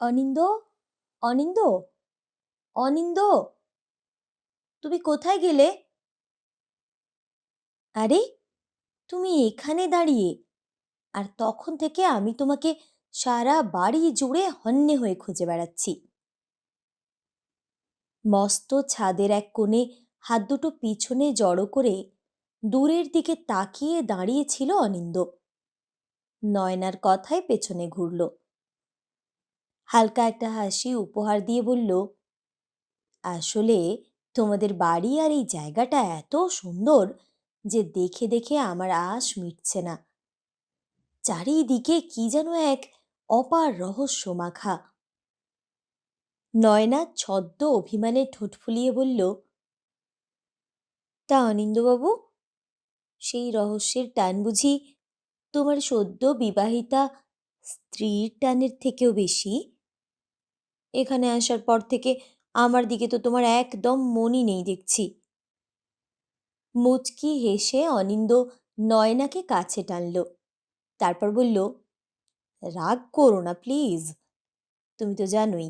অনিন্দ? অনিন্দ? অনিন্দ? তুমি কোথায় গেলে? আরে, তুমি এখানে দাঁড়িয়ে। আর তখন থেকে আমি তোমাকে সারা বাড়ি জুড়ে হন্যে হয়ে খুঁজে বেড়াচ্ছি। মস্ত ছাদের এক কোণে হাত দুটো পিছনে জড়ো করে দূরের দিকে তাকিয়ে দাঁড়িয়েছিল অনিন্দ। নয়নার কথায় পেছনে ঘুরল। হালকা একটা হাসি উপহার দিয়ে বলল, আসলে তোমাদের বাড়ি আর এই জায়গাটা এত সুন্দর যে দেখে দেখে আমার আশ মিটছে না। চারিদিকে কি যেন এক অপার রহস্য মাখা নয়না ছদ্ম অভিমানে ঠোঁট ফুলিয়ে বলল, তা অনিন্দবাবু সেই রহস্যের টান বুঝি তোমার সদ্য বিবাহিতা স্ত্রীর টানের থেকেও বেশি? এখানে আসার পর থেকে আমার দিকে তো তোমার একদম মনই নেই দেখছি। মুচকি হেসে অনিন্দ নয়নাকে কাছে টানল। তারপর বলল, রাগ করো না, প্লিজ। তুমি তো জানোই,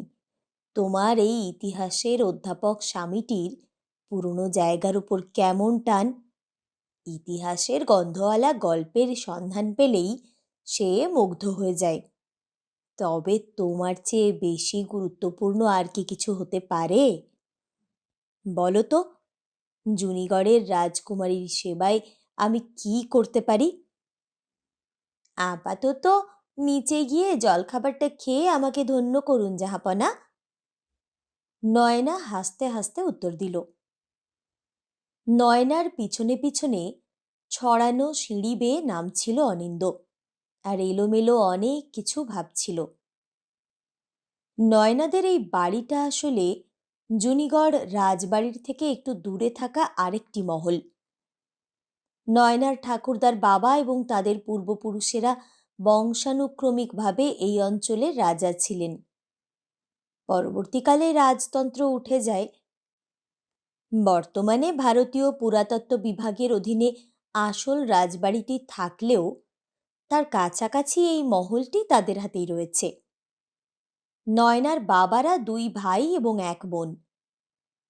তোমার এই ইতিহাসের অধ্যাপক স্বামীটির পুরনো জায়গার উপর কেমন টান। ইতিহাসের গন্ধওয়ালা গল্পের সন্ধান পেলেই সে মুগ্ধ হয়ে যায়। তবে তোমার চেয়ে বেশি গুরুত্বপূর্ণ আর কি কিছু হতে পারে? বলো তো, জুনিগড়ের রাজকুমারীর সেবায় আমি কি করতে পারি? আপাতত নিচে গিয়ে জলখাবারটা খেয়ে আমাকে ধন্য করুন, জাহাপনা। নয়না হাসতে হাসতে উত্তর দিল, নয়নার পিছনে পিছনে ছড়ানো সিঁড়ি বেয়ে নামছিল অনিন্দ আর এলোমেলো অনেক কিছু ভাবছিল। নয়নাদের এই বাড়িটা আসলে জুনিগড় রাজবাড়ির থেকে একটু দূরে থাকা আরেকটি মহল। নয়নার ঠাকুরদার বাবা এবং তাদের পূর্বপুরুষেরা বংশানুক্রমিকভাবে এই অঞ্চলের রাজা ছিলেন। পরবর্তীকালে রাজতন্ত্র উঠে যায়। বর্তমানে ভারতীয় পুরাতত্ত্ব বিভাগের অধীনে আসল রাজবাড়িটি থাকলেও তার কাছাকাছি এই মহলটি তাদের হাতেই রয়েছে। নয়নার বাবারা দুই ভাই এবং এক বোন।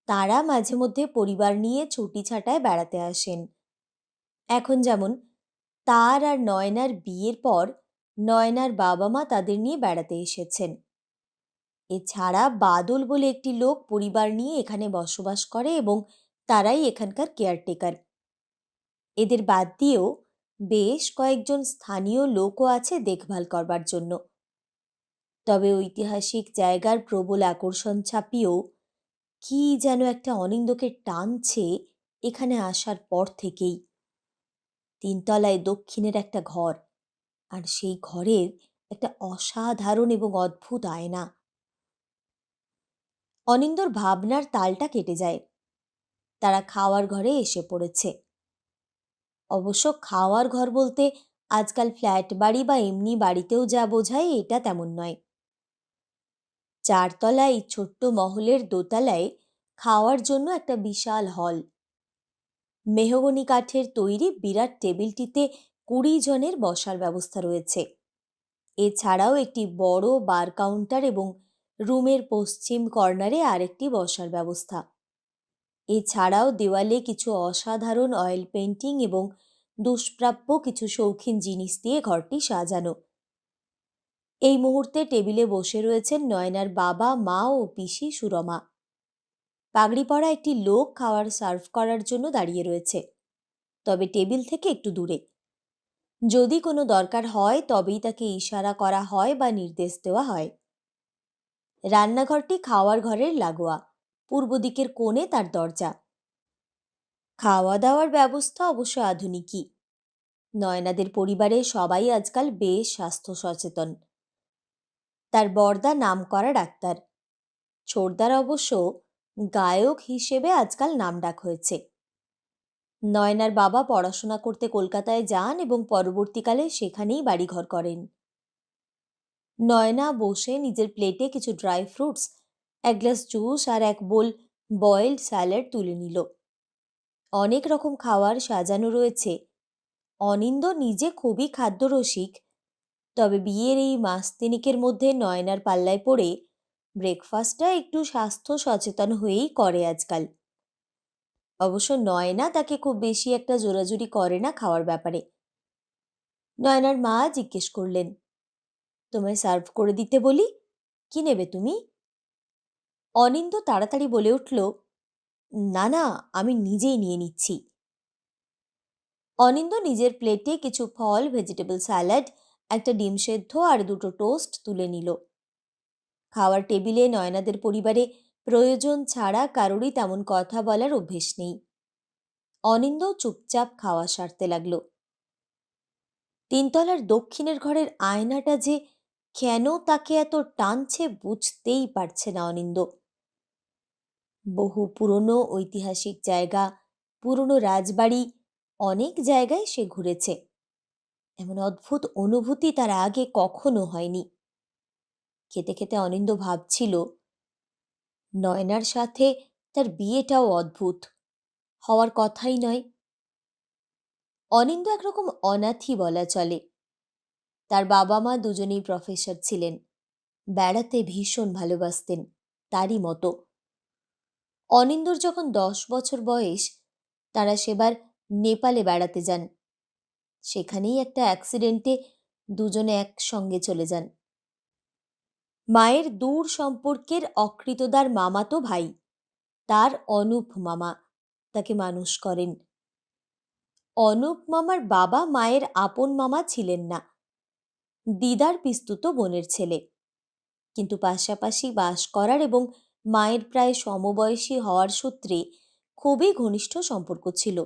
তারা মাঝে মধ্যে পরিবার নিয়ে ছুটি ছাটায় বেড়াতে আসেন। এখন যেমন, তার আর নয়নার বিয়ের পর নয়নার বাবা মা তাদের নিয়ে বেড়াতে এসেছেন। এছাড়া বাদল বলে একটি লোক পরিবার নিয়ে এখানে বসবাস করে এবং তারাই এখানকার কেয়ারটেকার। এদের বাদ দিয়েও বেশ কয়েকজন স্থানীয় লোকও আছে দেখভাল করবার জন্য। তবে ঐতিহাসিক জায়গার প্রবল আকর্ষণ ছাপিয়েও কি যেন একটা অনিন্দকে টানছে এখানে আসার পর থেকেই। তিনতলায় দক্ষিণের একটা ঘর, আর সেই ঘরের একটা অসাধারণ এবং অদ্ভুত আয়না। অনিন্দর ভাবনার তালটা কেটে যায়। তারা খাওয়ার ঘরে এসে পড়েছে। অবশ্য খাওয়ার ঘর বলতে আজকাল ফ্ল্যাট বাড়ি বা এমনি বাড়িতেও যা বোঝায় এটা তেমন নয়। চারতলায় ছোট্ট মহলের দোতলায় খাওয়ার জন্য একটা বিশাল হল। মেহগনি কাঠের তৈরি বিরাট টেবিলটিতে কুড়ি জনের বসার ব্যবস্থা রয়েছে। এছাড়াও একটি বড় বার কাউন্টার এবং রুমের পশ্চিম কর্নারে আরেকটি বসার ব্যবস্থা। এছাড়াও দেওয়ালে কিছু অসাধারণ অয়েল পেন্টিং এবং দুষ্প্রাপ্য কিছু শৌখিন জিনিস দিয়ে ঘরটি সাজানো। এই মুহূর্তে টেবিলে বসে রয়েছেন নয়নার বাবা, মা ও পিসি সুরমা। পাগড়ি পরা একটি লোক খাওয়ার সার্ভ করার জন্য দাঁড়িয়ে রয়েছে। তবে টেবিল থেকে একটু দূরে। যদি কোনো দরকার হয়, তবেই তাকে ইশারা করা হয় বা নির্দেশ দেওয়া হয়। রান্নাঘরটি খাওয়ার ঘরের লাগোয়া। পূর্ব দিকের কোণে তার দরজা। খাওয়া দাওয়ার ব্যবস্থা অবশ্য আধুনিকই। নয়নাদের পরিবারে সবাই আজকাল বেশ স্বাস্থ্য সচেতন। তার বর্দা নাম করা ডাক্তার। ছোড়দার অবশ্য গায়ক হিসেবে আজকাল নাম ডাক হয়েছে। নয়নার বাবা পড়াশোনা করতে কলকাতায় যান এবং পরবর্তীকালে সেখানেই বাড়িঘর করেন। নয়না বসে নিজের প্লেটে কিছু ড্রাই ফ্রুটস এক গ্লাস জুস আর এক বোল বয়েলড স্যালাড তুলে নিল। অনেক রকম খাওয়ার সাজানো রয়েছে। অনিন্দ নিজে খুবই খাদ্যরসিক। তবে বিয়ের এই মাস তিনেকের মধ্যে নয়নার পাল্লায় পড়ে ব্রেকফাস্টটা একটু স্বাস্থ্য সচেতন হয়েই করে আজকাল। অবশ্য নয়না তাকে খুব বেশি একটা জোরাজুরি করে না খাওয়ার ব্যাপারে। নয়নার মা জিজ্ঞেস করলেন, তোমায় সার্ভ করে দিতে বলি? কি নেবে তুমি? অনিন্দ তাড়াতাড়ি বলে উঠল, না না, আমি নিজেই নিয়ে নিচ্ছি। অনিন্দ নিজের প্লেটে কিছু ফল, ভেজিটেবল স্যালাড, একটা ডিম সেদ্ধ আর দুটো টোস্ট তুলে নিল। খাওয়ার টেবিলে নয়নাদের পরিবারে প্রয়োজন ছাড়া কারোরই তেমন কথা বলার অভ্যেস নেই। অনিন্দ চুপচাপ খাওয়া সারতে লাগল। তিনতলার দক্ষিণের ঘরের আয়নাটা যে কেন তাকে এত টানছে বুঝতেই পারছে না অনিন্দ। বহু পুরনো ঐতিহাসিক জায়গা, পুরনো রাজবাড়ি, অনেক জায়গায় সে ঘুরেছে। এমন অদ্ভুত অনুভূতি তার আগে কখনো হয়নি। খেতে খেতে অনিন্দ ভাবছিল, নয়নার সাথে তার বিয়েটাও অদ্ভুত, হওয়ার কথাই নয়। অনিন্দ একরকম অনাথি বলা চলে। তার বাবা মা দুজনেই প্রফেসর ছিলেন, বেড়াতে ভীষণ ভালোবাসতেন, তারই মতো। অনিন্দর যখন দশ বছর বয়স, তারা সেবার নেপালে বেড়াতে যান। সেখানেই একটা অ্যাক্সিডেন্টে দুজনে একসঙ্গে চলে যান। মায়ের দূর সম্পর্কের অকৃতদার মামাতো ভাই, তার অনুপ মামা, তাকে মানুষ করেন। অনুপ মামার বাবা মায়ের আপন মামা ছিলেন না। দিদার পিস্তুত বোনের ছেলে। কিন্তু পাশাপাশি বাস করার এবং মায়ের প্রায় সমবয়সী হওয়ার সূত্রে খুবই ঘনিষ্ঠ সম্পর্ক ছিল।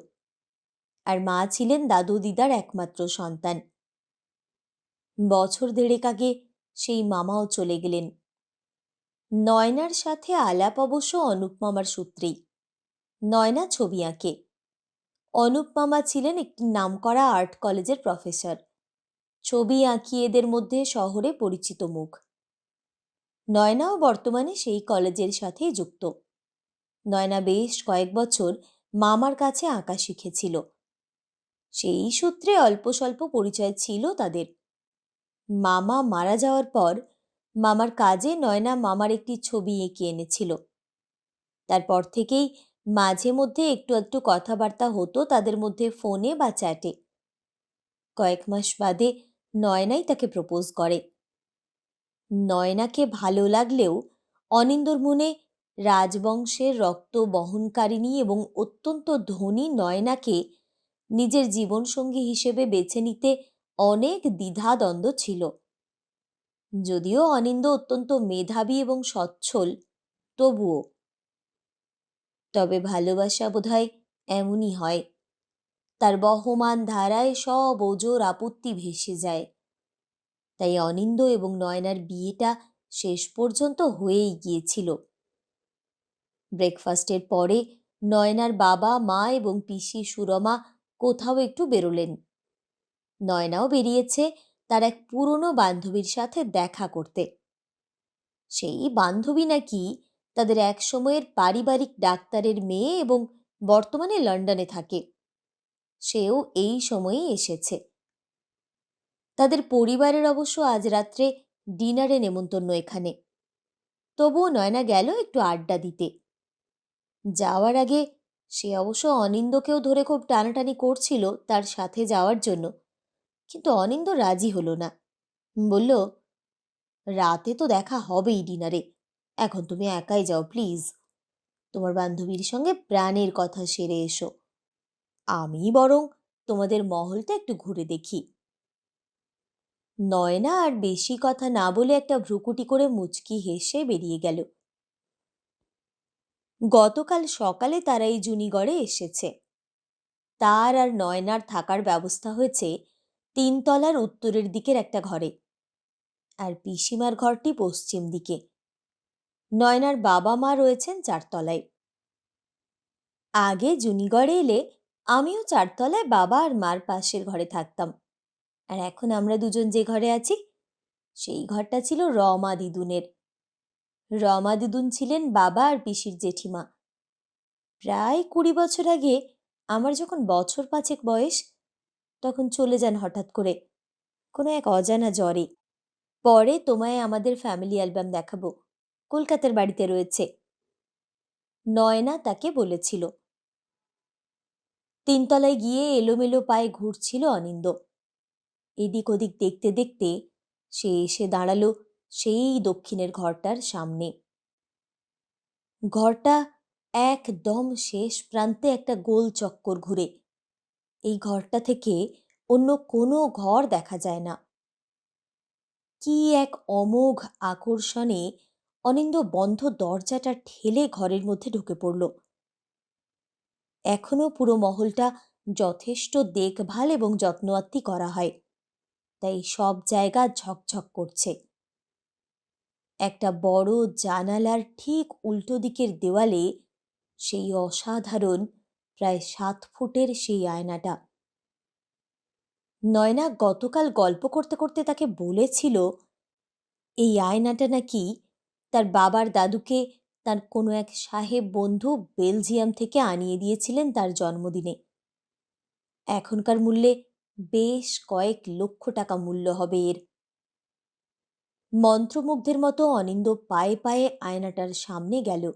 আর মা ছিলেন দাদু দিদার একমাত্র সন্তান। বছর দেড়েক আগে সেই মামাও চলে গেলেন। নয়নার সাথে আলাপ অবশ্য অনুপ মামার সূত্রেই। নয়না ছবি আঁকে। অনুপ মামা ছিলেন একটি নামকরা আর্ট কলেজের প্রফেসর। ছবি আঁকিয়ে এদের মধ্যে শহরে পরিচিত মুখ। নয়নাও বর্তমানে সেই কলেজের সাথেই যুক্ত। নয়না বেশ কয়েক বছর মামার কাছে আঁকা শিখেছিল। সেই সূত্রে অল্প স্বল্প পরিচয় ছিল তাদের। মামা মারা যাওয়ার পর মামার কাজে নয়না মামার একটি ছবি এঁকে এনেছিল। তারপর থেকেই মাঝে মধ্যে একটু একটু কথাবার্তা হতো তাদের মধ্যে ফোনে বা চ্যাটে। কয়েক মাস বাদে নয়নাই তাকে প্রপোজ করে। নয়নাকে ভালো লাগলেও অনিন্দর মনে রাজবংশের রক্ত বহনকারিণী এবং অত্যন্ত ধনী নয়নাকে নিজের জীবনসঙ্গী হিসেবে বেছে নিতে অনেক দ্বিধাদ্বন্দ্ব ছিল। যদিও অনিন্দ অত্যন্ত মেধাবী এবং সচ্ছল, তবুও। তবে ভালোবাসা বোধহয় এমনই হয়, তার বহমান ধারায় সব ওজোর আপত্তি ভেসে যায়। তাই অনিন্দ এবং নয়নার বিয়েটা শেষ পর্যন্ত হয়েই গিয়েছিল। ব্রেকফাস্টের পরে নয়নার বাবা, মা এবং পিসি সুরমা কোথাও একটু বেরোলেন। নয়নাও বেরিয়েছে তার এক পুরনো বান্ধবীর সাথে দেখা করতে। সেই বান্ধবী নাকি তাদের এক সময়ের পারিবারিক ডাক্তারের মেয়ে এবং বর্তমানে লন্ডনে থাকে। সেও এই সময়েই এসেছে। তাদের পরিবারের অবশ্য আজ রাত্রে ডিনারে নেমন্তন্ন এখানে। তবুও নয়না গেল একটু আড্ডা দিতে। যাওয়ার আগে সে অবশ্য অনিন্দকেও ধরে খুব টানাটানি করছিল তার সাথে যাওয়ার জন্য। কিন্তু অনিন্দ রাজি হলো না। বলল, রাতে তো দেখা হবেই ডিনারে। এখন তুমি একাই যাও, প্লিজ। তোমার বান্ধবীর সঙ্গে প্রাণের কথা সেরে এসো। আমি বরং তোমাদের মহলটা একটু ঘুরে দেখি। নয়না আর বেশি কথা না বলে একটা ভ্রুকুটি করে মুচকি হেসে বেরিয়ে গেল। গতকাল সকালে তারা এই জুনিগড়ে এসেছে। তার আর নয়নার থাকার ব্যবস্থা হয়েছে তিনতলার উত্তরের দিকের একটা ঘরে আর পিসিমার ঘরটি পশ্চিম দিকে। নয়নার বাবা মা রয়েছেন চারতলায়। আগে জুনিগড়ে এলে আমিও চারতলায় বাবা আর মার পাশের ঘরে থাকতাম। আর এখন আমরা দুজন যে ঘরে আছি, সেই ঘরটা ছিল রমা দিদুনের। রমা দিদুন ছিলেন বাবা আর পিসির জেঠিমা। প্রায় কুড়ি বছর আগে আমার যখন বছর পাঁচেক বয়স, তখন চলে যান হঠাৎ করে। কোনো এক অজানা জ্বরে। পরে তোমায় আমাদের ফ্যামিলি অ্যালবাম দেখাবো। কলকাতার বাড়িতে রয়েছে। নয়না তাকে বলেছিল। তিনতলায় গিয়ে এলোমেলো পায়ে ঘুরছিল অনিন্দ এদিক ওদিক দেখতে দেখতে সে এসে দাঁড়াল সেই দক্ষিণের ঘরটার সামনে। ঘরটা একদম শেষ প্রান্তে একটা গোল চক্কর ঘুরে। এই ঘরটা থেকে অন্য কোনো ঘর দেখা যায় না। কি এক অমোঘ আকর্ষণে অনিন্দ বন্ধ দরজাটা ঠেলে ঘরের মধ্যে ঢুকে পড়ল। এখনও পুরো মহলটা যথেষ্ট দেখভাল এবং যত্নআত্তি করা হয়। তাই সব জায়গা ঝকঝক করছে। একটা বড় জানালার ঠিক উল্টো দিকের দেওয়ালে সেই অসাধারণ প্রায় সাত ফুটের সেই আয়নাটা। নয়না গতকাল গল্প করতে করতে তাকে বলেছিল, এই আয়নাটা নাকি তার বাবার দাদুকে তার কোনো এক সাহেব বন্ধু বেলজিয়াম থেকে আনিয়ে দিয়েছিলেন তার জন্মদিনে। এখনকার মূল্যে বেশ কয়েক লক্ষ টাকা মূল্য হবে এর। মন্ত্রমুগ্ধের মতো অনিন্দ পায়ে পায়ে আয়নাটার সামনে গেল।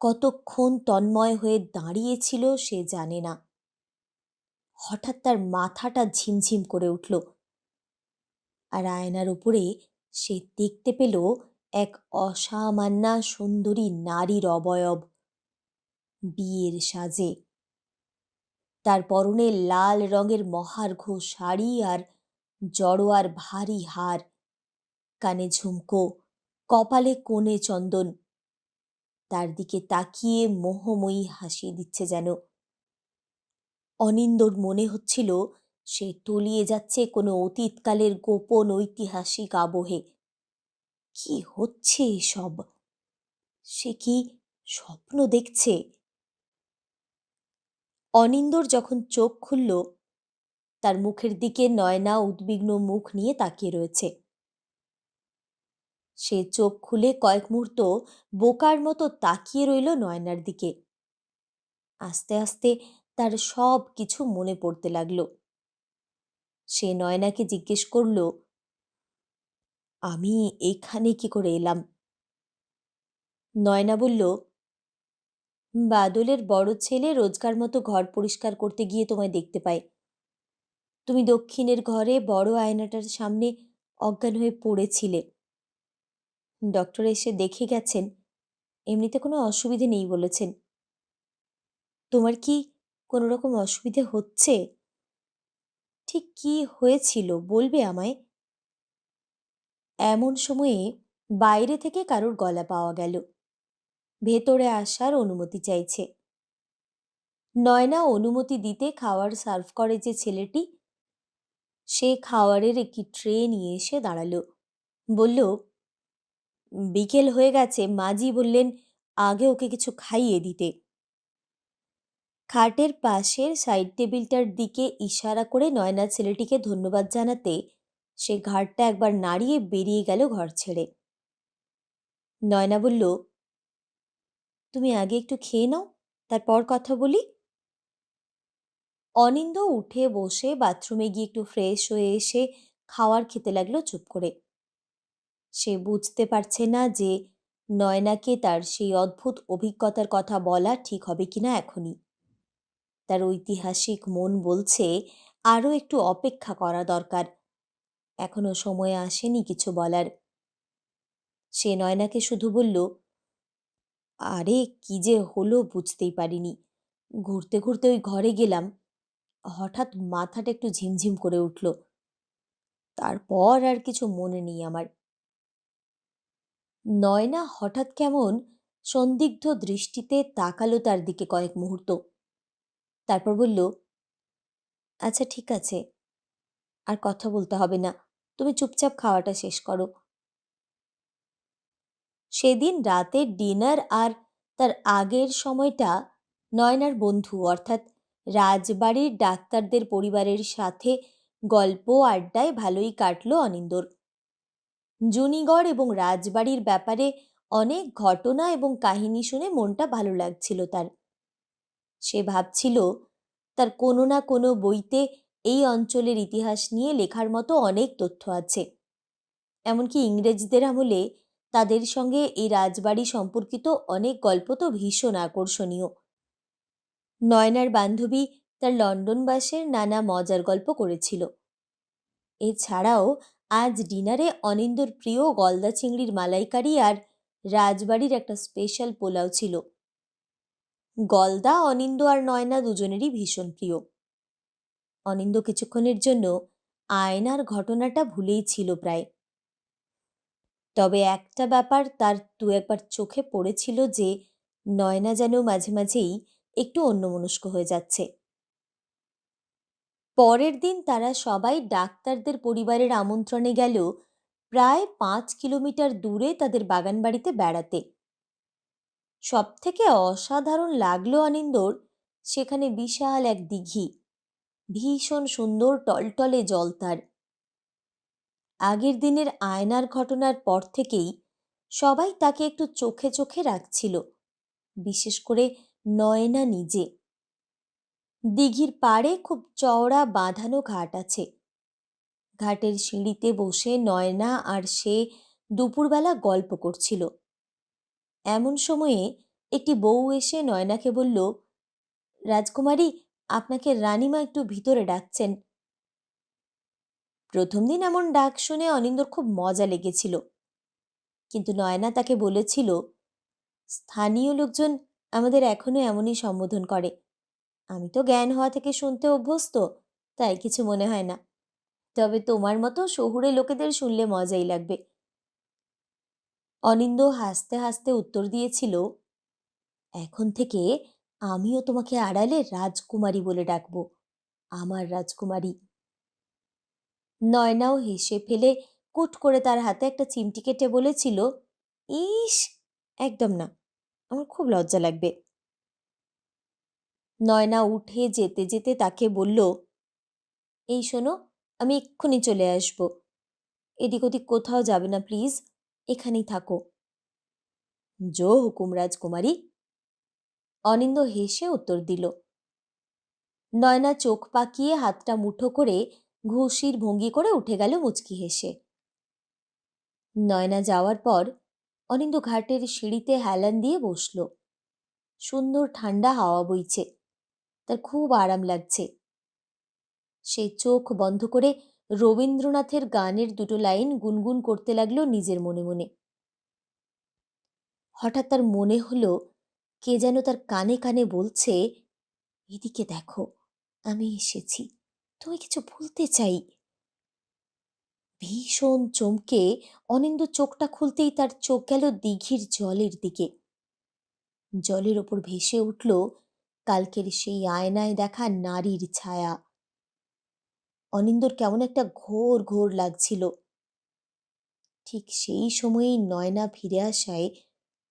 কতক্ষণ তন্ময় হয়ে দাঁড়িয়েছিল সে জানে না। হঠাৎ তার মাথাটা ঝিমঝিম করে উঠল আর আয়নার উপরে সে দেখতে পেল এক অসামান্যা সুন্দরী নারীর অবয়ব। বিয়ের সাজে তার পরনে লাল রঙের মহার্ঘ শাড়ি আর জড়োয়ার ভারী হার। কানে ঝুমকো, কপালে কোণে চন্দন। তার দিকে তাকিয়ে মোহময়ী হাসি দিচ্ছে যেন। অনিন্দর মনে হচ্ছিল সে তলিয়ে যাচ্ছে কোনো অতীতকালের গোপন ঐতিহাসিক আবহে। কি হচ্ছে এসব? সে কি স্বপ্ন দেখছে? অনিন্দর যখন চোখ খুলল, তার মুখের দিকে নয়না উদ্বিগ্ন মুখ নিয়ে তাকিয়ে রয়েছে। সে চোখ খুলে কয়েক মুহূর্ত বোকার মতো তাকিয়ে রইল নয়নার দিকে। আস্তে আস্তে তার সব কিছু মনে পড়তে লাগল। সে নয়নাকে জিজ্ঞেস করল, আমি এখানে কি করে এলাম? নয়না বলল বাদলের বড় ছেলে রোজকার মতো ঘর পরিষ্কার করতে গিয়ে তোমায় দেখতে পায়। তুমি দক্ষিণের ঘরে বড় আয়নাটার সামনে অজ্ঞান হয়ে পড়েছিলে। ডক্টর এসে দেখে গেছেন, এমনিতে কোনো অসুবিধে নেই বলেছেন। তোমার কি কোনো রকম অসুবিধে হচ্ছে? ঠিক কি হয়েছিল বলবে আমায়? এমন সময়ে বাইরে থেকে কারোর গলা পাওয়া গেল। ভেতরে আসার অনুমতি চাইছে। নয়না অনুমতি দিতে খাওয়ার সার্ভ করে যে ছেলেটি, সে খাওয়ারের একটি ট্রে নিয়ে এসে দাঁড়াল। বলল, বিকেল হয়ে গেছে মাজি বললেন আগে ওকে কিছু খাইয়ে দিতে। খাটের পাশের সাইড টেবিলটার দিকে ইশারা করে নয়না ছেলেটিকে ধন্যবাদ জানাতে সে ঘাটটা একবার নাড়িয়ে বেরিয়ে গেল ঘর ছেড়ে। নয়না বলল তুমি আগে একটু খেয়ে নাও, তারপর কথা বলি। অনিন্দ উঠে বসে বাথরুমে গিয়ে একটু ফ্রেশ হয়ে এসে খাওয়ার খেতে লাগল চুপ করে। সে বুঝতে পারছে না যে নয়নাকে তার সেই অদ্ভুত অভিজ্ঞতার কথা বলা ঠিক হবে কিনা এখনই। তার ঐতিহাসিক মন বলছে আরও একটু অপেক্ষা করা দরকার। এখনও সময় আসেনি কিছু বলার। সে নয়নাকে শুধু বলল আরে, কি যে হলো বুঝতেই পারিনি। ঘুরতে ঘুরতে ওই ঘরে গেলাম। হঠাৎ মাথাটা একটু ঝিমঝিম করে উঠল। তারপর আর কিছু মনে নেই আমার। নয়না হঠাৎ কেমন সন্দিগ্ধ দৃষ্টিতে তাকালো তার দিকে কয়েক মুহূর্ত। তারপর বলল আচ্ছা ঠিক আছে। আর কথা বলতে হবে না। তুমি চুপচাপ খাওয়াটা শেষ করো। সেদিন রাতের ডিনার আর তার আগের সময়টা নয়নার বন্ধু, অর্থাৎ রাজবাড়ির ডাক্তারদের পরিবারের সাথে গল্প আড্ডায় ভালোই কাটল অনিন্দর। জুনিগড় এবং রাজবাড়ির ব্যাপারে অনেক ঘটনা এবং কাহিনী শুনে মনটা ভালো লাগছিল তার। সে ভাবছিল, তার কোনো না কোনো বইতে এই অঞ্চলের ইতিহাস নিয়ে লেখার মতো অনেক তথ্য আছে। এমনকি ইংরেজদের আমলে তাদের সঙ্গে এই রাজবাড়ি সম্পর্কিত অনেক গল্প তো ভীষণ আকর্ষণীয়। নয়নার বান্ধবী তার লন্ডনবাসের নানা মজার গল্প করেছিল। এছাড়াও আজ ডিনারে অনিন্দর প্রিয় গলদা চিংড়ির মালাইকারি আর রাজবাড়ির একটা স্পেশাল পোলাও ছিল। গলদা, অনিন্দ আর নয়না দুজনেরই ভীষণ প্রিয়। অনিন্দ কিছুক্ষণের জন্য আয়নার ঘটনাটা ভুলেই ছিল প্রায়। তবে একটা ব্যাপার তার দু একবার চোখে পড়েছিল যে নয়না যেন মাঝে মাঝেই একটু অন্যমনস্ক হয়ে যাচ্ছে। পরের দিন তারা সবাই ডাক্তারদের পরিবারের আমন্ত্রণে গেল প্রায় পাঁচ কিলোমিটার দূরে তাদের বাগানবাড়িতে বেড়াতে। সব থেকে অসাধারণ লাগল অনিন্দর, সেখানে বিশাল এক দিঘি। ভীষণ সুন্দর টলটলে জল তার। আগের দিনের আয়নার ঘটনার পর থেকেই সবাই তাকে একটু চোখে চোখে রাখছিল, বিশেষ করে নয়না নিজে। দিঘির পাড়ে খুব চওড়া বাঁধানো ঘাট আছে। ঘাটের সিঁড়িতে বসে নয়না আর সে দুপুরবেলা গল্প করছিল। এমন সময়ে একটি বউ এসে নয়নাকে বলল, রাজকুমারী, আপনাকে রানিমা একটু ভিতরে ডাকছেন। প্রথম দিন এমন ডাক শুনে অনিন্দর খুব মজা লেগেছিল। কিন্তু নয়না তাকে বলেছিল, স্থানীয় লোকজন আমাদের এখনও এমনই সম্বোধন করে। আমি তো জ্ঞান হওয়া থেকে শুনতে অভ্যস্ত, তাই কিছু মনে হয় না। তবে তোমার মতো শহুরে লোকেদের শুনলে মজাই লাগবে। অনিন্দ হাসতে হাসতে উত্তর দিয়েছিল, এখন থেকে আমিও তোমাকে আড়ালে রাজকুমারী বলে ডাকব। আমার রাজকুমারী নয়নাও হেসে ফেলে কুট করে তার হাতে একটা চিমটি কেটে বলেছিল, ইস, একদম না, আমার খুব লজ্জা লাগবে। নয়না উঠে যেতে যেতে তাকে বলল, এই শোনো, আমি এক্ষুনি চলে আসব। এদিক ওদিক কোথাও যাবে না, প্লিজ, এখানেই থাকো। জো হুকুম, রাজকুমারী। অনিন্দ হেসে উত্তর দিল। নয়না চোখ পাকিয়ে হাতটা মুঠো করে ঘুষির ভঙ্গি করে উঠে গেল মুচকি হেসে। নয়না যাওয়ার পর অনিন্দ ঘাটের সিঁড়িতে হেলান দিয়ে বসল। সুন্দর ঠান্ডা হাওয়া বইছে, তার খুব আরাম লাগছে। সে চোখ বন্ধ করে রবীন্দ্রনাথের গানের দুটো লাইন গুনগুন করতে লাগল নিজের মনে মনে। হঠাৎ তার মনে হলো, কে যেন তার কানে কানে বলছে, এদিকে দেখো, আমি এসেছি। তুমি কিছু বলতে চাই। ভীষণ চমকে অনিন্দ চোখটা খুলতেই তার চোখ গেল দিঘির জলের দিকে। জলের ওপর ভেসে উঠল কালকের সেই আয়নায় দেখা নারীর ছায়া। অনিন্দর কেমন একটা ঘোর ঘোর লাগছিল। ঠিক সেই সময়েই নয়না ফিরে আসায়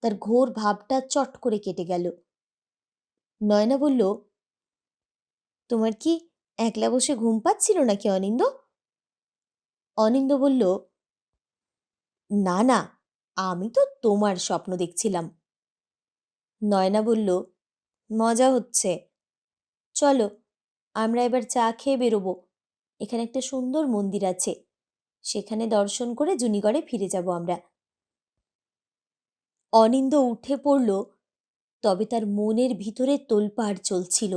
তার ঘোর ভাবটা চট করে কেটে গেল। নয়না বলল, তোমার কি একলা বসে ঘুম পাচ্ছিল নাকি অনিন্দ? অনিন্দ বলল, না না, আমি তো তোমার স্বপ্ন দেখছিলাম। নয়না বলল, মজা হচ্ছে। চলো, আমরা এবার চা খেয়ে বেরোবো। এখানে একটা সুন্দর মন্দির আছে। সেখানে দর্শন করে জুনিগড়ে ফিরে যাব আমরা। অনিন্দ উঠে পড়ল, তবে তার মনের ভিতরে তোলপাড় চলছিল।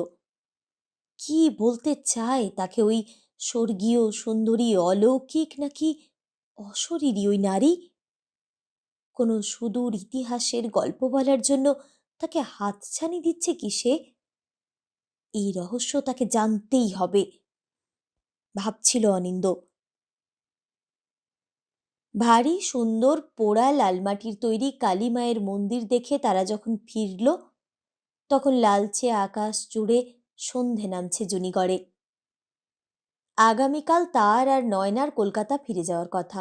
কি বলতে চায়? তাকে ওই স্বর্গীয় সুন্দরী অলৌকিক নাকি অশরীরী ওই নারী? কোনো সুদূর ইতিহাসের গল্প বলার জন্য তাকে হাতছানি দিচ্ছে কি সে? এই রহস্য তাকে জানতেই হবে। ভাবছিল অনিন্দ। ভারী, সুন্দর, পোড়া লালমাটির তৈরি কালী মায়ের মন্দির দেখে তারা যখন ফিরল, তখন লালচে আকাশ জুড়ে সন্ধে নামছে জুনিগড়ে। আগামীকাল তার আর নয়নার কলকাতা ফিরে যাওয়ার কথা।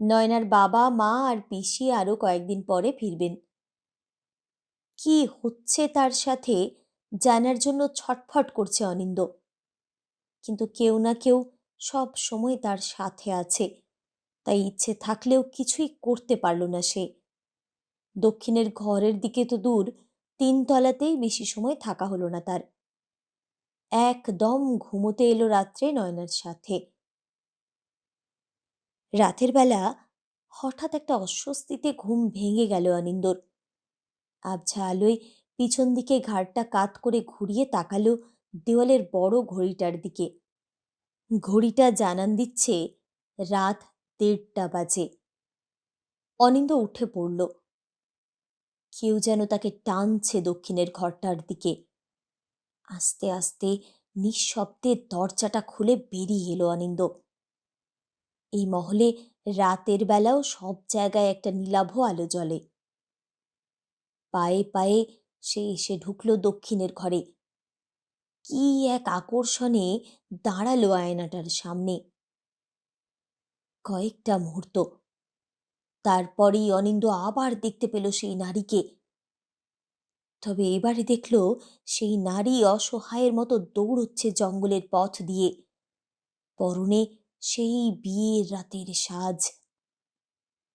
নয়নার বাবা, মা আর পিসি আরও কয়েকদিন পরে ফিরবেন। কি হচ্ছে তার সাথে জানার জন্য ছটফট করছে অনিন্দ কিন্তু কেউ না কেউ সব সময় তার সাথে আছে। তাই ইচ্ছে থাকলেও কিছুই করতে পারল না সে। দক্ষিণের ঘরের দিকে তো দূর, তিনতলাতেই বেশি সময় থাকা হলো না তার। একদম ঘুমোতে এলো রাত্রে নয়নার সাথে। রাতের বেলা হঠাৎ একটা অস্বস্তিতে ঘুম ভেঙে গেল অনিন্দর। আবছা আলোয় পিছন দিকে ঘাড়টা কাত করে ঘুরিয়ে তাকালো দেওয়ালের বড় ঘড়িটার দিকে। ঘড়িটা জানান দিচ্ছে রাত দেড়টা বাজে। অনিন্দ উঠে পড়ল। কেউ যেন তাকে টানছে দক্ষিণের ঘরটার দিকে। আস্তে আস্তে নিঃশব্দে দরজাটা খুলে বেরিয়ে এলো অনিন্দ এই মহলে রাতের বেলাও সব জায়গায় একটা নীলাভ আলো জ্বলে। পায়ে পায়ে সে এসে ঢুকলো দক্ষিণের ঘরে। কি এক আকর্ষণে দাঁড়াল আয়নাটার সামনে। কয়েকটা মুহূর্ত। তারপরেই অনিন্দ আবার দেখতে পেল সেই নারীকে। তবে এবারে দেখল সেই নারী অসহায়ের মতো দৌড়চ্ছে জঙ্গলের পথ দিয়ে। পরনে সেই বিয়ের রাতের সাজ।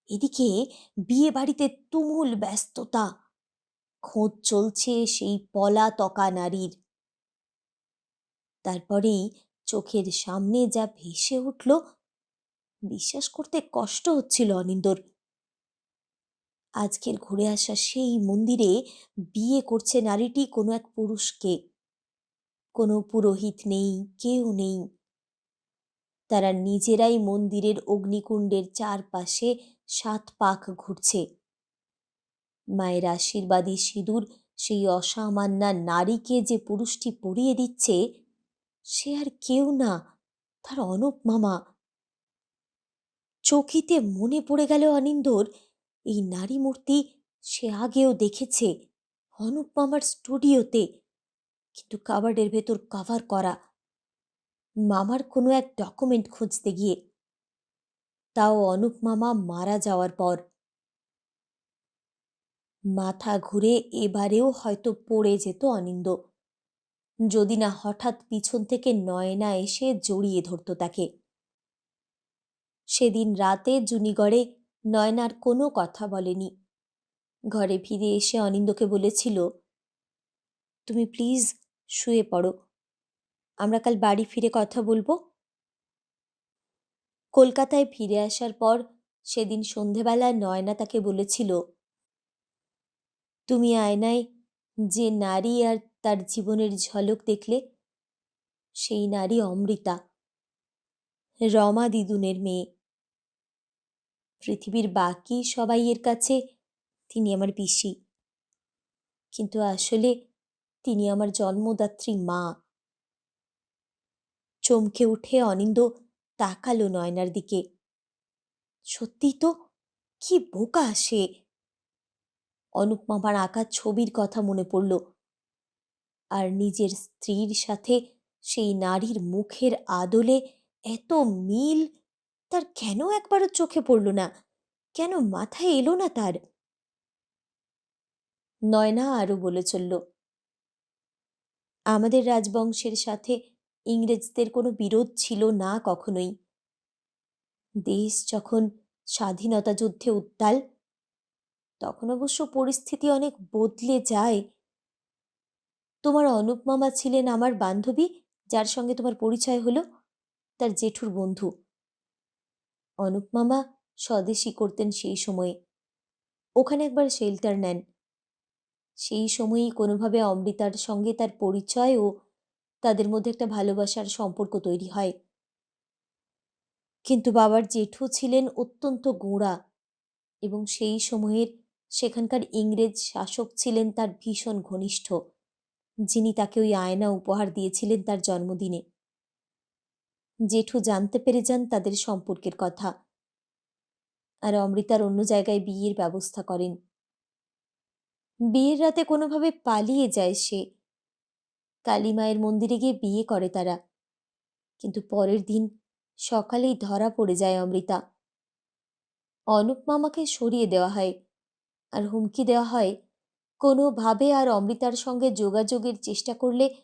এদিকে বিয়ে বাড়িতে তুমুল ব্যস্ততা। খোঁজ চলছে সেই পলাতকা নারীর। তারপরেই চোখের সামনে যা ভেসে উঠল, বিশ্বাস করতে কষ্ট হচ্ছিল অনিন্দর। আজকের ঘুরে আসা সেই মন্দিরে বিয়ে করছে নারীটি কোনো এক পুরুষকে। কোনো পুরোহিত নেই, কেউ নেই। তারা নিজেরাই মন্দিরের অগ্নিকুণ্ডের চারপাশে সাত পাক ঘুরছে। মায়ের আশীর্বাদী সিঁদুর সেই অসামান্যা নারীকে যে পুরুষটি পরিয়ে দিচ্ছে, সে আর কেউ না, তার অনুপ মামা। চকিতে মনে পড়ে গেল অনিন্দর এই নারী মূর্তি সে আগেও দেখেছে, অনুপ মামার স্টুডিওতে। কিন্তু কাবার্ডের ভেতর কভার করা। মামার কোনো এক ডকুমেন্ট খুঁজতে গিয়ে। তাও অনুপ মামা মারা যাওয়ার পর। মাথা ঘুরে এবারেও হয়তো পড়ে যেত অনিন্দ। যদি না হঠাৎ পিছন থেকে নয়না এসে জড়িয়ে ধরত তাকে। সেদিন রাতে জুনিগড়ে নয়নার কোনো কথা বলেনি। ঘরে ফিরে এসে অনিন্দকে বলেছিল, তুমি প্লিজ শুয়ে পড়ো। আমরা কাল বাড়ি ফিরে কথা বলব। কলকাতায় ফিরে আসার পর সেদিন সন্ধেবেলা নয়না তাকে বলেছিল, তুমি আয়নায় যে নারী আর তার জীবনের ঝলক দেখলে, সেই নারী অমৃতা, রমা দিদুনের মেয়ে। পৃথিবীর বাকি সবাইয়ের কাছে তিনি আমার পিসি। কিন্তু আসলে তিনি আমার জন্মদাত্রী মা। চমকে উঠে অনিন্দ তাকালো নয়নার দিকে। সত্যি তো কি বোকা সে! অনুপ মামার আঁকা ছবির কথা মনে পড়ল। আর নিজের স্ত্রীর সাথে সেই নারীর মুখের আদলে এত মিল তার কেন একবারও চোখে পড়ল না? কেন মাথায় এলো না তার? নয়না আরও বলে চলল, আমাদের রাজবংশের সাথে ইংরেজদের কোনো বিরোধ ছিল না কখনোই। দেশ যখন স্বাধীনতা যুদ্ধে উত্তাল, তখন অবশ্য পরিস্থিতি অনেক বদলে যায়। তোমার অনুপ মামা ছিলেন আমার বান্ধবী, যার সঙ্গে তোমার পরিচয় হলো, তার জেঠুর বন্ধু। অনুপ মামা স্বদেশী করতেন সেই সময়ে। ওখানে একবার শেল্টার নেন। সেই সময়েই কোনোভাবে অমৃতার সঙ্গে তার পরিচয় ও তাদের মধ্যে একটা ভালোবাসার সম্পর্ক তৈরি হয়। কিন্তু বাবার জেঠু ছিলেন অত্যন্ত গোঁড়া এবং সেই সময়ের সেখানকার ইংরেজ শাসক ছিলেন তার ভীষণ ঘনিষ্ঠ, যিনি তাকে ওই আয়না উপহার দিয়েছিলেন তার জন্মদিনে। জেঠু জানতে পেরে যান তাদের সম্পর্কের কথা। আর অমৃতার অন্য জায়গায় বিয়ের ব্যবস্থা করেন। বিয়ের রাতে কোনোভাবে পালিয়ে যায় সে। কালী মায়ের মন্দিরে গিয়ে বিয়ে করে তারা। কিন্তু পরের দিন সকালেই ধরা পড়ে যায় অমৃতা। অনুপ মামাকে সরিয়ে দেওয়া হয়। আর হুমকি দেওয়া হয়, কোনোভাবে আর অমৃতার সঙ্গে যোগাযোগের চেষ্টা করলে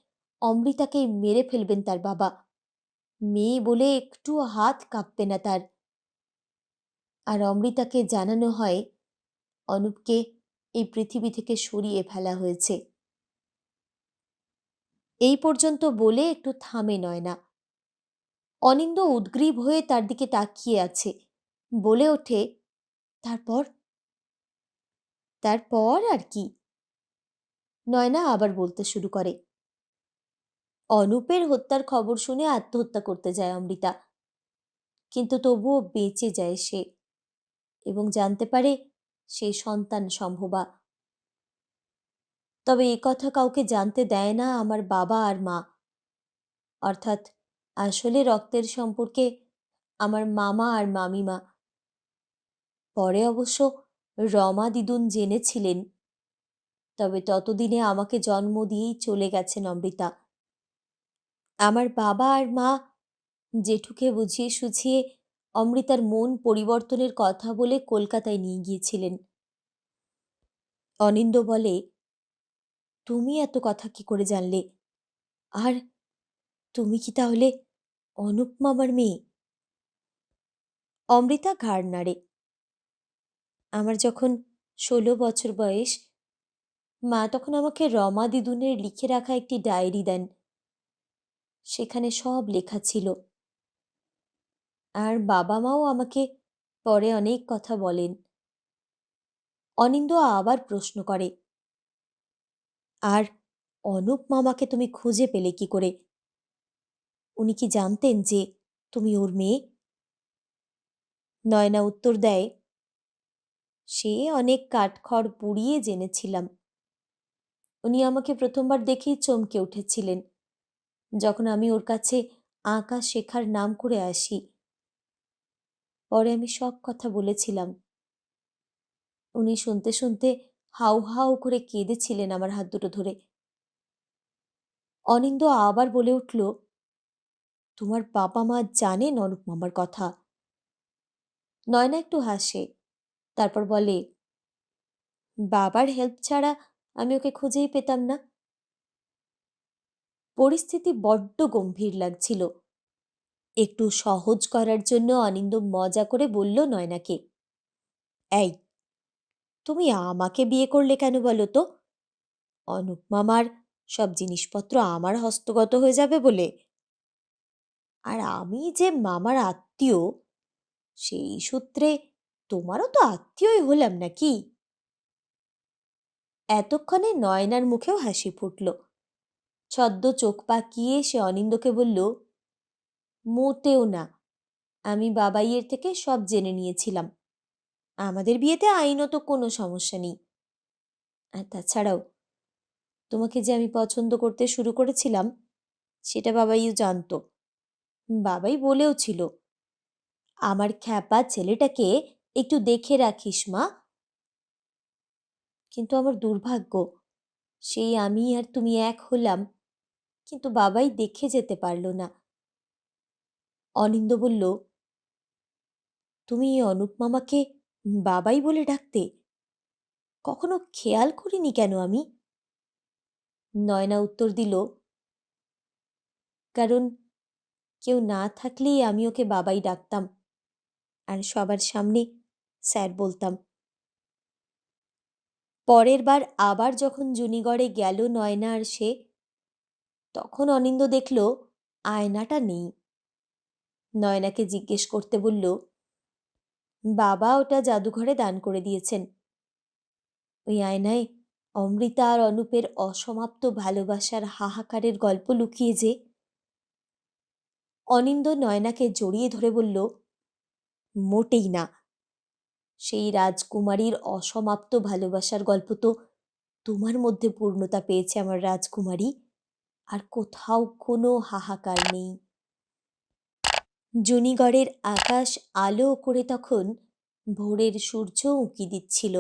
অমৃতাকেই মেরে ফেলবেন তার বাবা। মেয়ে বলে একটু হাত কাঁপবে না তার। আর অমৃতাকে জানানো হয়, অনুপকে এই পৃথিবী থেকে সরিয়ে ফেলা হয়েছে। এই পর্যন্ত বলে একটু থামে নয় না। অনিন্দ উদ্গ্রীব হয়ে তার দিকে তাকিয়ে আছে। বলে ওঠে, তারপর? তারপর আর কি? নয়না আবার বলতে শুরু করে। অনুপের হত্যার খবর শুনে আত্মহত্যা করতে যায় অমৃতা। কিন্তু তবুও বেঁচে যায় সে এবং জানতে পারে সে সন্তান সম্ভবা। তবে এ কথা কাউকে জানতে দেয় না আমার বাবা আর মা। অর্থাৎ আসলে রক্তের সম্পর্কে আমার মামা আর মামিমা। পরে অবশ্য রমা দিদুন জেনেছিলেন। তবে ততদিনে আমাকে জন্ম দিয়েই চলে গেছেন অমৃতা। আমার বাবা আর মা জেঠুকে বুঝিয়ে সুঝিয়ে অমৃতার মন পরিবর্তনের কথা বলে কলকাতায় নিয়ে গিয়েছিলেন। অনিন্দ বলে, তুমি এত কথা কি করে জানলে? আর তুমি কি তাহলে অনুপ মামার মেয়ে? অমৃতা ঘাড় নাড়ে, আমার যখন ষোলো বছর বয়স, মা তখন আমাকে রমা দিদুনের লিখে রাখা একটি ডায়েরি দেন। সেখানে সব লেখা ছিল। আর বাবা মাও আমাকে পরে অনেক কথা বলেন। অনিন্দ আবার প্রশ্ন করে, আর অনুপ মামাকে তুমি খুঁজে পেলে কি করে? উনি কি জানতেন যে তুমি ওর মেয়ে? নয়না উত্তর দেয়, সে অনেক কাঠখড় পুড়িয়ে জেনেছিলাম। উনি আমাকে প্রথমবার দেখেই চমকে উঠেছিলেন। যখন আমি ওর কাছে আঁকা শেখার নাম করে আসি, পরে আমি সব কথা বলেছিলাম। উনি শুনতে শুনতে হাউ হাউ করে কেঁদেছিলেন আমার হাত দুটো ধরে। অনিন্দ আবার বলে উঠল, তোমার বাবা মা জানেন অনুপ মামার কথা। নয়না একটু হাসে, তারপর বলে, বাবার হেল্প ছাড়া আমি ওকে খুঁজেই পেতাম না। পরিস্থিতি বড্ড গম্ভীর লাগছিল। একটু সহজ করার জন্য অনিন্দ মজা করে বলল, নয়নাকে, এই, তুমি আমাকে বিয়ে করলে কেন বলো তো? অনুপ মামার সব জিনিসপত্র আমার হস্তগত হয়ে যাবে বলে। আর আমি যে মামার আত্মীয়, সেই সূত্রে তোমারও তো আত্মীয়ই হলাম নাকি? এতক্ষণে নয়নার মুখেও হাসি ফুটল। ছদ্ম চোখ পাকিয়ে সে অনিন্দকে বলল, মোটেও না। আমি বাবাইয়ের থেকে সব জেনে নিয়েছিলাম। আমাদের বিয়েতে আইনত কোনো সমস্যা নেই। আর তাছাড়াও, তোমাকে যে আমি পছন্দ করতে শুরু করেছিলাম, সেটা বাবাইও জানতো। বাবাই বলেও ছিল, আমার খ্যাপা ছেলেটাকে একটু দেখে রাখিস, মা। কিন্তু আমার দুর্ভাগ্য, সেই আমি আর তুমি এক হলাম। কিন্তু বাবাই দেখে যেতে পারল না। অনিন্দ বলল, তুমি অনুপ মামাকে বাবাই বলে ডাকতে কখনো খেয়াল করিনি কেন আমি? নয়না উত্তর দিল, কারণ কেউ না থাকলেই আমি ওকে বাবাই ডাকতাম আর সবার সামনে স্যার বলতাম। পরের বার আবার যখন জুনিগড়ে গেল নয়না আর সে তখন অনিন্দ দেখল আয়নাটা নেই। নয়নাকে জিজ্ঞেস করতে বলল, বাবা ওটা জাদুঘরে দান করে দিয়েছেন। ওই আয়নায় অমৃতা আর অনুপের অসমাপ্ত ভালোবাসার হাহাকারের গল্প লুকিয়ে যে? অনিন্দ নয়নাকে জড়িয়ে ধরে বলল, মোটেই না। সেই রাজকুমারীর অসমাপ্ত ভালোবাসার গল্প তো তোমার মধ্যে পূর্ণতা পেয়েছে আমার রাজকুমারী। আর কোথাও কোনো হাহাকার নেই। জুনিগড়ের আকাশ আলো করে তখন ভোরের সূর্য উঁকি দিচ্ছিল।